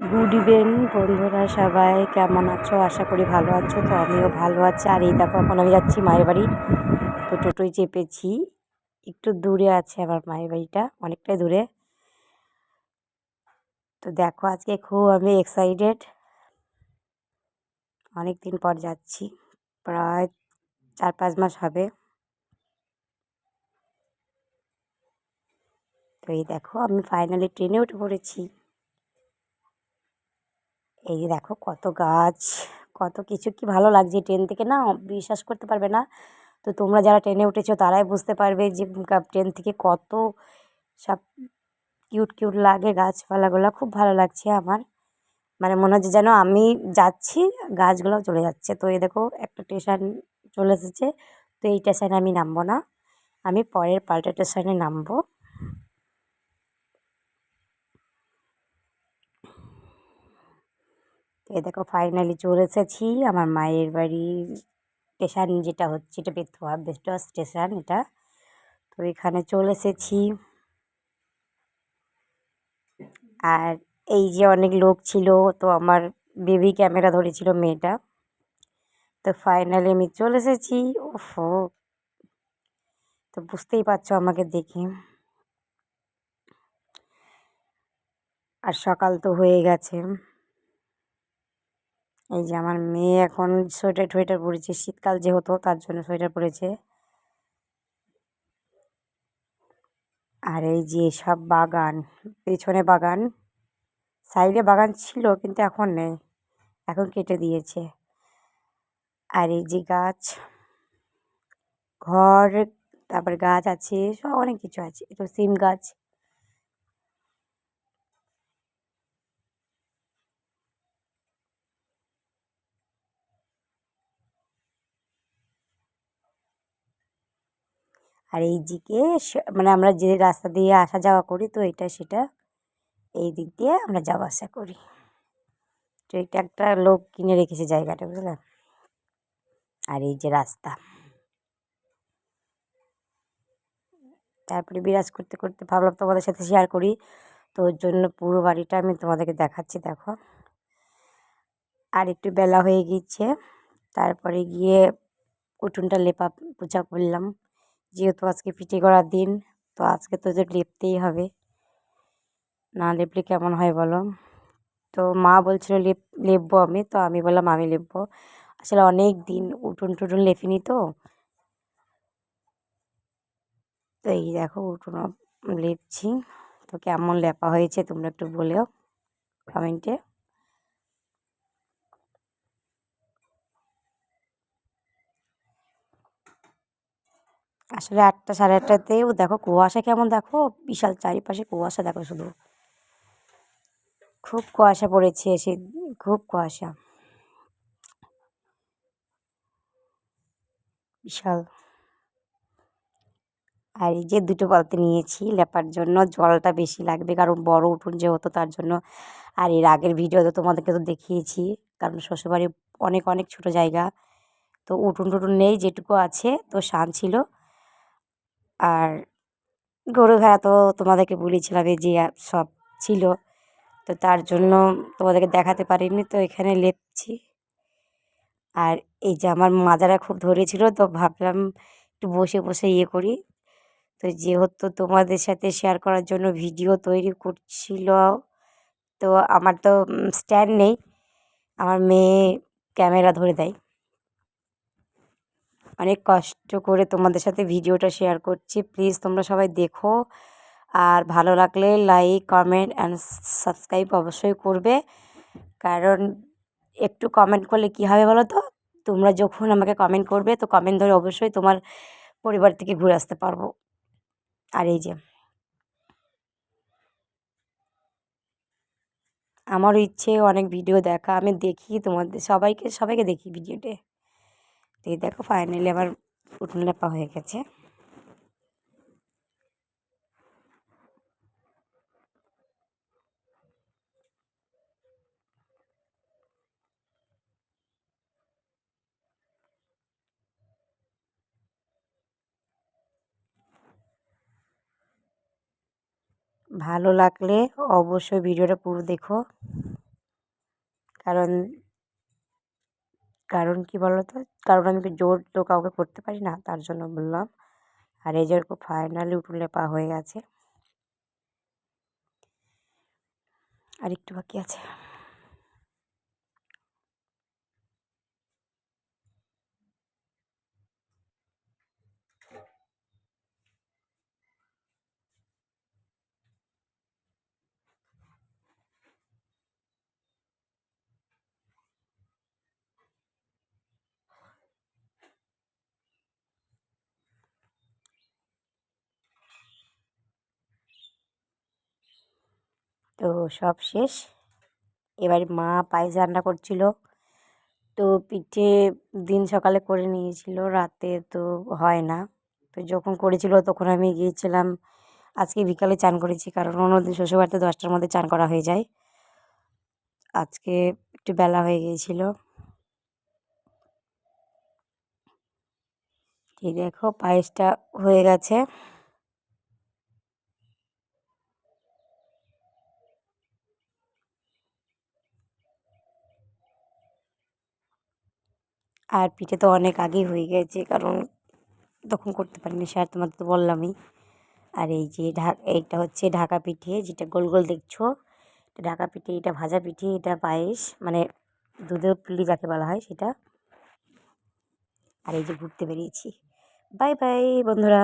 Good even বন্ধুরা সবাই। কেমন আছো? আশা করি ভালো আছো। তো আমিও ভালো আছি। আর এই দেখো, এখন আমি যাচ্ছি মায়ের বাড়ি। তো টোটোয় চেপেছি। একটু দূরে আছে আমার মায়ের বাড়িটা, অনেকটাই দূরে। তো দেখো, আজকে খুব আমি এক্সাইটেড অনেক দিন পর যাচ্ছি। প্রায় চার পাঁচ মাস হবে। তো এই দেখো, আমি ফাইনালি ট্রেনে উঠে পড়েছি। এই দেখো কত গাছ, কত কিছু, কি ভালো লাগছে ট্রেন থেকে না, বিশ্বাস করতে পারবে না। তো তোমরা যারা ট্রেনে উঠেছো তারাই বুঝতে পারবে যে ট্রেন থেকে কত সব কিউট কিউট লাগে গাছপালাগুলো, খুব ভালো লাগছে আমার। মানে মনে হচ্ছে যেন আমি যাচ্ছি, গাছগুলোও চলে যাচ্ছে। তো এই দেখো একটা স্টেশন চলে এসেছে, তো এই স্টেশনে আমি নামবো না, আমি পরের পাল্টা স্টেশনে নামবো। এই দেখো ফাইনালি চলে এসেছি। আমার মায়ের বাড়ির স্টেশন যেটা হচ্ছে, এটা বেতুয়া বেতুয়া স্টেশন এটা। তো এখানে চলে এসেছি। আর এই যে অনেক লোক ছিল, তো আমার বেবি ক্যামেরা ধরেছিল মেয়েটা। তো ফাইনালি আমি চলে এসেছি। ওফো! তো বুঝতেই পারছ আমাকে দেখে। আর সকাল তো হয়ে গেছে। এই যে আমার মেয়ে এখন সোয়েটার টোয়েটার পরেছে। শীতকাল যেহেতু, তার জন্য সোয়েটার পরেছে। আর এই যে সব বাগান, পেছনে বাগান, সাইডে বাগান ছিল কিন্তু এখন নেই, এখন কেটে দিয়েছে। আর এই যে গাছ, ঘর, তারপর গাছ আছে, সব অনেক কিছু আছে। এটা সিম গাছ আর এই দিকে মানে আমরা যে রাস্তা দিয়ে আসা যাওয়া করি তো এটা সেটা এই দিক দিয়ে আমরা যাওয়া আসা করি। তো এটা একটা লোক কিনে রেখেছে জায়গাটা, বুঝলে? আর এই যে রাস্তা। তারপরে বিরাজ করতে করতে ভাবলাম তোমাদের সাথে শেয়ার করি। তো ওর জন্য পুরো বাড়িটা আমি তোমাদেরকে দেখাচ্ছি, দেখো। আর একটু বেলা হয়ে গিয়েছে। তারপরে গিয়ে উঠোনটা লেপা পূজা করলাম। যেহেতু আজকে পিঠে করার দিন, তো আজকে তো যে লেপতেই হবে। না লেপলে কেমন হয় বলো? তো মা বলছিল লেপ, লেপবো আমি, তো আমি বললাম আমি লেপবো। আসলে অনেক দিন উঠুন টুটুন লেপিনি তো। তো এই দেখো উঠুন লেপছি। তো কেমন লেপা হয়েছে তোমরা একটু বলেও কমেন্টে আসলে আটটা সাড়ে আটটাতেও দেখো কুয়াশা কেমন দেখো, বিশাল চারিপাশে কুয়াশা দেখো শুধু। খুব কুয়াশা পড়েছে সে খুব কুয়াশা। বিশাল। আর এই যে দুটো বালতি নিয়েছি লেপার জন্য, জলটা বেশি লাগবে কারণ বড় উঠোন যেহেতু তার জন্য। আর এর আগের ভিডিওতে তোমাদেরকে তো দেখিয়েছি, কারণ শ্বশুরবাড়ি অনেক অনেক ছোট জায়গা। তো উঠুন টুটুন নেই যেটুকু আছে, তো শান ছিল। আর গরু ভেড়া তো তোমাদেরকে বলেছিলাম যে সব ছিল, তো তার জন্য তোমাদেরকে দেখাতে পারিনি, তো এখানে লেপছি। আর এই যে আমার মাজারা খুব ধরেছিল, তো ভাবলাম একটু বসে বসে ইয়ে করি। তো যেহেতু তোমাদের সাথে শেয়ার করার জন্য ভিডিও তৈরি করছিল, তো আমার তো স্ট্যান্ড নেই। আমার মেয়ে ক্যামেরা ধরে দেয়। অনেক কষ্ট করে তোমাদের সাথে ভিডিওটা শেয়ার করছি। প্লিজ তোমরা সবাই দেখো। আর ভালো লাগলে লাইক, কমেন্ট অ্যান্ড সাবস্ক্রাইব অবশ্যই করবে। কারণ একটু কমেন্ট করলে কী হবে বলো তো? তোমরা যখন আমাকে কমেন্ট করবে, তো কমেন্ট ধরে অবশ্যই তোমার পরিবার থেকে ঘুরে আসতে পারব। আর এই যে আমারও ইচ্ছে অনেক ভিডিও দেখা। আমি দেখি তোমাদের, সবাইকে সবাইকে দেখি ভিডিওতে। এই দেখো ফাইনালি আমার উঠোন লেপা হয়ে গেছে। ভালো লাগলে অবশ্যই ভিডিওটা পুরো দেখো। কারণ কারণ কি বলো তো কারণ আমি জোর তো কাউকে করতে পারি না, তার জন্য বললাম। আর এই যে ফাইনালি উঠুন লেপা হয়ে গেছে। আর একটু বাকি আছে। তো সব শেষ। এবার মা পায়েস রান্না করছিল। তো পিঠে দিন সকালে করে নিয়েছিল, রাতে তো হয় না। তো যখন করেছিল তখন আমি গিয়েছিলাম, আজকে বিকালে চান করেছি, কারণ অন্যদিন শ্বশুরবাড়িতে দশটার মধ্যে চান করা হয়ে যায়। আজকে একটু বেলা হয়ে গিয়েছিল। এই দেখো, পায়েসটা হয়ে গেছে। আর পিঠে তো অনেক আগেই হয়ে গেছে, কারণ তখন করতে পারিনি স্যার তোমাদের তো বললামই। আর এই যে ঢাকা এইটা হচ্ছে ঢাকা পিঠে, যেটা গোল গোল দেখছ। ঢাকা পিঠে, এটা ভাজা পিঠে, এটা পায়েস মানে দুধের পুলি যাকে বলা হয় সেটা। আর এই যে ঘুরতে বেরিয়েছি। বাই বাই বন্ধুরা।